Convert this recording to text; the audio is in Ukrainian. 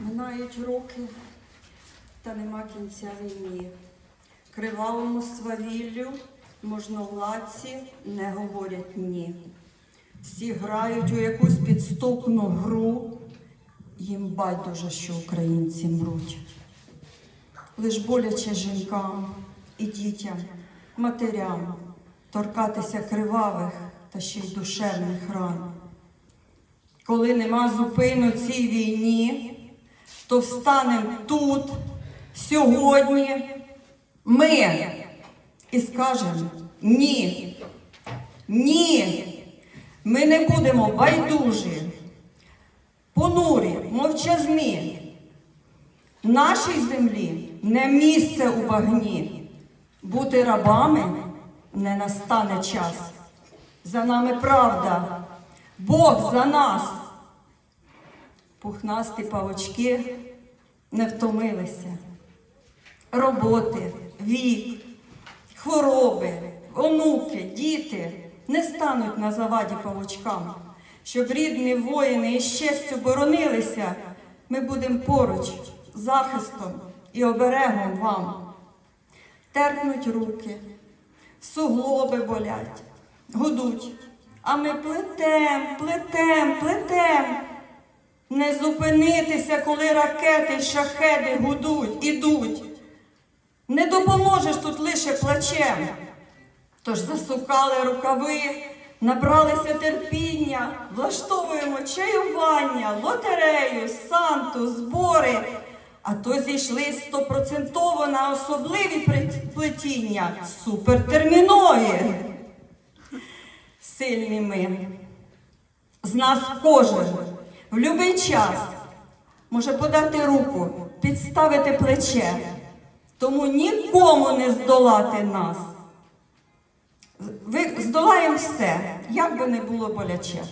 Минають роки, та нема кінця війні. Кривавому свавіллю можновладці не говорять ні. Всі грають у якусь підступну гру, їм байдуже, що українці мруть. Лиш боляче жінкам і дітям, матерям торкатися кривавих та ще й душевних ран. Коли нема зупину цій війні, то встанем тут, сьогодні, ми і скажемо ні. Ні. Ми не будемо байдужі, понурі, мовчазні. Нашій землі не місце у багні. Бути рабами не настане час. За нами правда, Бог за нас. Пухнасті павочки не втомилися. Роботи, вік, хвороби, онуки, діти не стануть на заваді павучкам. Щоб рідні воїни із честю боронилися, ми будемо поруч, захистом і оберегом вам. Терпнуть руки, суглоби болять, гудуть, а ми плетем, плетем, плетем. Не зупинитися, коли ракети шахеди гудуть, ідуть. Не допоможеш тут лише плачем. Тож засукали рукави, набралися терпіння, влаштовуємо чаювання, лотерею, санту, збори. А то зійшли стопроцентово на особливі плетіння, супертермінові. Сильні ми. З нас кожен в будь-який час може подати руку, підставити плече. Тому нікому не здолати нас. Ви здолаємо все, як би не було боляче.